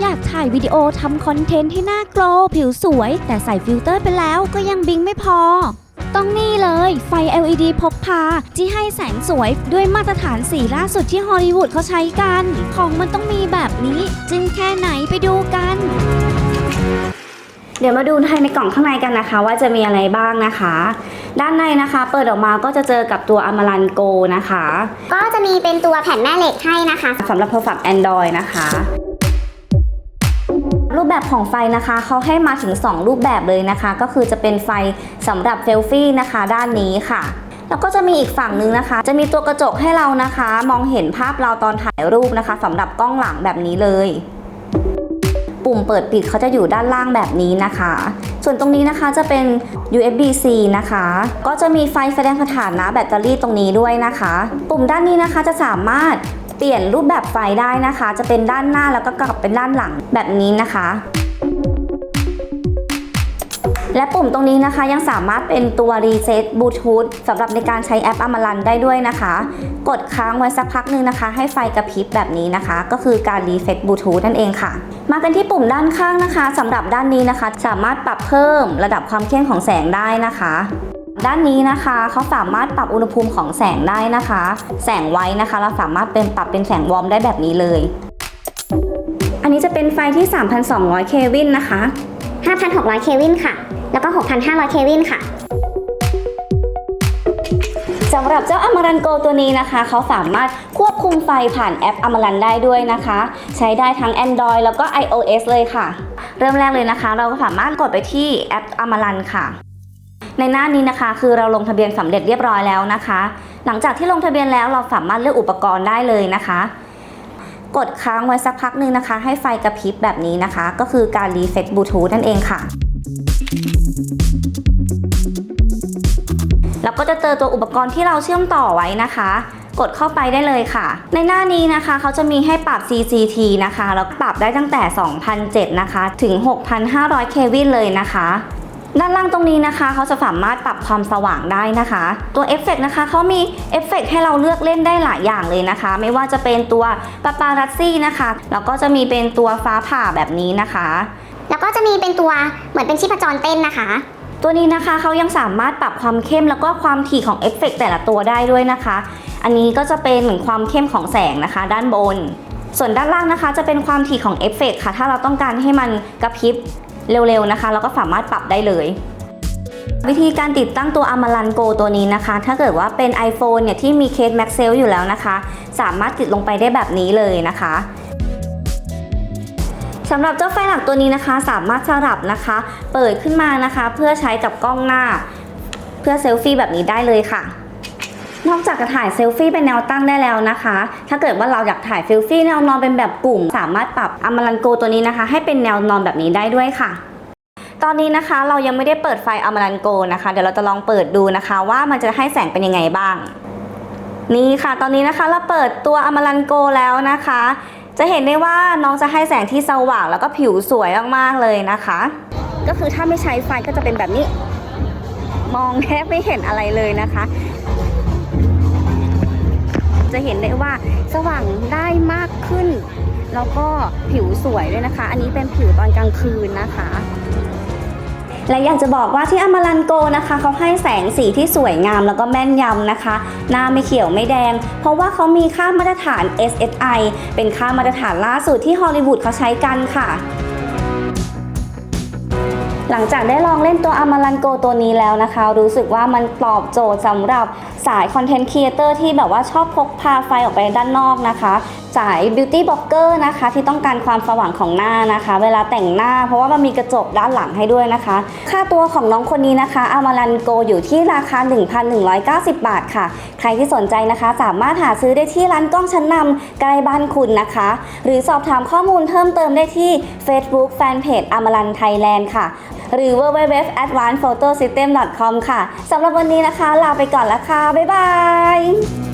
อยากถ่ายวิดีโอทำคอนเทนต์ให้หน้าโกลว์ผิวสวย แต่ใส่ฟิลเตอร์ไปแล้วก็ยังบิงไม่พอ ต้องนี่เลยไฟ LED พกพา ที่ให้แสงสวยด้วยมาตรฐานสีล่าสุดที่ฮอลลีวูดเขาใช้กัน ของมันต้องมีแบบนี้จึงแค่ไหนไปดูกันเดี๋ยวมาดูภายในกล่องข้างในกันนะคะ ว่าจะมีอะไรบ้างนะคะ ด้านในนะคะ เปิดออกมาก็จะเจอกับตัวอม r รันโกนะคะ ก็จะมีเป็นตัวแผ่นแม่เหล็กให้นะคะสำหรับโทรศัพท์ Android นะคะ รูปแบบของไฟนะคะเขาให้มาถึง 2 รูปแบบเลยนะคะ ก็คือจะเป็นไฟสำหรับเซลฟี่นะคะ ด้านนี้ค่ะแล้วก็จะมีอีกฝั่งหนึงนะคะ จะมีตัวกระจกให้เรานะคะ มองเห็นภาพเราตอนถ่ายรูปนะคะสำหรับกล้องหลังแบบนี้เลย ปุ่มเปิดปิดเขาจะอยู่ด้านล่างแบบนี้นะคะ ส่วนตรงนี้นะคะจะเป็น USB-C นะคะ ก็จะมีไฟแสดงสถานะแบตเตอรี่ตรงนี้ด้วยนะคะ ปุ่มด้านนี้นะคะจะสามารถ เปลี่ยนรูปแบบไฟได้นะคะ จะเป็นด้านหน้าแล้วก็กลับเป็นด้านหลังแบบนี้นะคะ และปุ่มตรงนี้นะคะยังสามารถเป็นตัว Reset Bluetooth สำหรับในการใช้แอป Amaran ได้ด้วยนะคะ กดค้างไว้สักพักหนึ่งนะคะ ให้ไฟกระพริบแบบนี้นะคะ ก็คือการ Reset Bluetooth นั่นเองค่ะ มากันที่ปุ่มด้านข้างนะคะสำหรับด้านนี้นะคะ สามารถปรับเพิ่มระดับความเข้มของแสงได้นะคะ ด้านนี้นะคะเขาสามารถปรับอุณหภูมิของแสงได้นะคะ แสงไว้นะคะ เราสามารถเป็นปรับเป็นแสงวอร์มได้แบบนี้เลย อันนี้จะเป็นไฟที่ 3,200 เควินนะคะ 5,600 เควินค่ะ แล้วก็ 6,500 เควินค่ะสำหรับเจ้าอมรันโกตัวนี้นะคะ เขาสามารถควบคุมไฟผ่านแอปอมรันได้ด้วยนะคะ ใช้ได้ทั้ง Android แล้วก็ iOS เลยค่ะ เริ่มแรกเลยนะคะ เราก็สามารถกดไปที่แอปอมรันค่ะ ในหน้านี้นะคะคือเราลงทะเบียนสำเร็จเรียบร้อยแล้วนะคะ หลังจากที่ลงทะเบียนแล้วเราสามารถเลือกอุปกรณ์ได้เลยนะคะ กดค้างไว้สักพักหนึ่งนะคะ ให้ไฟกระพริบแบบนี้นะคะ ก็คือการรีเซ็ตบลูทูธนั่นเองค่ะแล้วก็จะเจอตัวอุปกรณ์ที่เราเชื่อมต่อไว้นะคะ กดเข้าไปได้เลยค่ะ ในหน้านี้นะคะเขาจะมีให้ปรับ CCT นะคะแล้วปรับได้ตั้งแต่ 2007นะคะ ถึง 6,500 เควินเลยนะคะ ด้านล่างตรงนี้นะคะเขาจะสามารถปรับความสว่างได้นะคะ ตัวเอฟเฟกนะคะเขามีเอฟเฟกให้เราเลือกเล่นได้หลายอย่างเลยนะคะ ไม่ว่าจะเป็นตัวปาปารัสซี่นะคะแล้วก็จะมีเป็นตัวฟ้าผ่าแบบนี้นะคะ แล้วก็จะมีเป็นตัวเหมือนเป็นชีพจรเต้นนะคะ ตัวนี้นะคะเขายังสามารถปรับความเข้มแล้วก็ความถี่ของเอฟเฟกต์แต่ละตัวได้ด้วยนะคะ อันนี้ก็จะเป็นความเข้มของแสงนะคะ ด้านบน ส่วนด้านล่างนะคะ จะเป็นความถี่ของเอฟเฟกต์ค่ะ ถ้าเราต้องการให้มันกระพริบ เร็วๆนะคะเราก็สามารถปรับได้เลย วิธีการติดตั้งตัว Amaran Go ตัวนี้นะคะ ถ้าเกิดว่าเป็น iPhone เนี่ยที่มีเคส MagSafe อยู่แล้วนะคะ สามารถติดลงไปได้แบบนี้เลยนะคะสำหรับเจ้าไฟหลักตัวนี้นะคะ สามารถสลับนะคะ เปิดขึ้นมานะคะ เพื่อใช้กับกล้องหน้า เพื่อเซลฟี่แบบนี้ได้เลยค่ะ นอกจากจะถ่ายเซลฟี่เป็นแนวตั้งได้แล้วนะคะ ถ้าเกิดว่าเราอยากถ่ายเซลฟี่แนวนอนเป็นแบบกลุ่ม สามารถปรับอมารันโกตัวนี้นะคะ ให้เป็นแนวนอนแบบนี้ได้ด้วยค่ะ ตอนนี้นะคะเรายังไม่ได้เปิดไฟอมารันโกนะคะ เดี๋ยวเราจะลองเปิดดูนะคะ ว่ามันจะให้แสงเป็นยังไงบ้าง นี่ค่ะ ตอนนี้นะคะเราเปิดตัวอมารันโกแล้วนะคะ จะเห็นได้ว่าน้องจะให้แสงที่สว่างแล้วก็ผิวสวยมากๆเลยนะคะ ก็คือถ้าไม่ใช้ไฟก็จะเป็นแบบนี้มองแทบไม่เห็นอะไรเลยนะคะ จะเห็นได้ว่าสว่างได้มากขึ้น แล้วก็ผิวสวยด้วยนะคะ อันนี้เป็นผิวตอนกลางคืนนะคะและอยากจะบอกว่าที่อมรันโกนะคะ เขาให้แสงสีที่สวยงามแล้วก็แม่นยำนะคะ หน้าไม่เขียวไม่แดง เพราะว่าเขามีค่ามาตรฐาน SSI เป็นค่ามาตรฐานล่าสุดที่ฮอลลีวูดเขาใช้กันค่ะ หลังจากได้ลองเล่นตัวอามารันโกตัวนี้แล้วนะคะ รู้สึกว่ามันตอบโจทย์สำหรับสายคอนเทนต์ครีเอเตอร์ที่แบบว่าชอบพกพาไฟออกไปด้านนอกนะคะ สายบิวตี้บล็อกเกอร์นะคะที่ต้องการความสว่างของหน้านะคะ เวลาแต่งหน้า เพราะว่ามันมีกระจกด้านหลังให้ด้วยนะคะ ค่าตัวของน้องคนนี้นะคะอ m มารันโกอยู่ที่ราคา 1,190 บาทค่ะ ใครที่สนใจนะคะสามารถหาซื้อได้ที่ร้านกล้องชั้นนำใกล้บ้านคุณนะคะ หรือสอบถามข้อมูลเพิ่มเติมได้ที่ Facebook Fanpage อมรันไทยแลนด์ค่ะ หรือ www.advancedphotosystem.com ค่ะสำหรับวันนี้นะคะ ลาไปก่อนล้วค่ะ บ๊ายบาย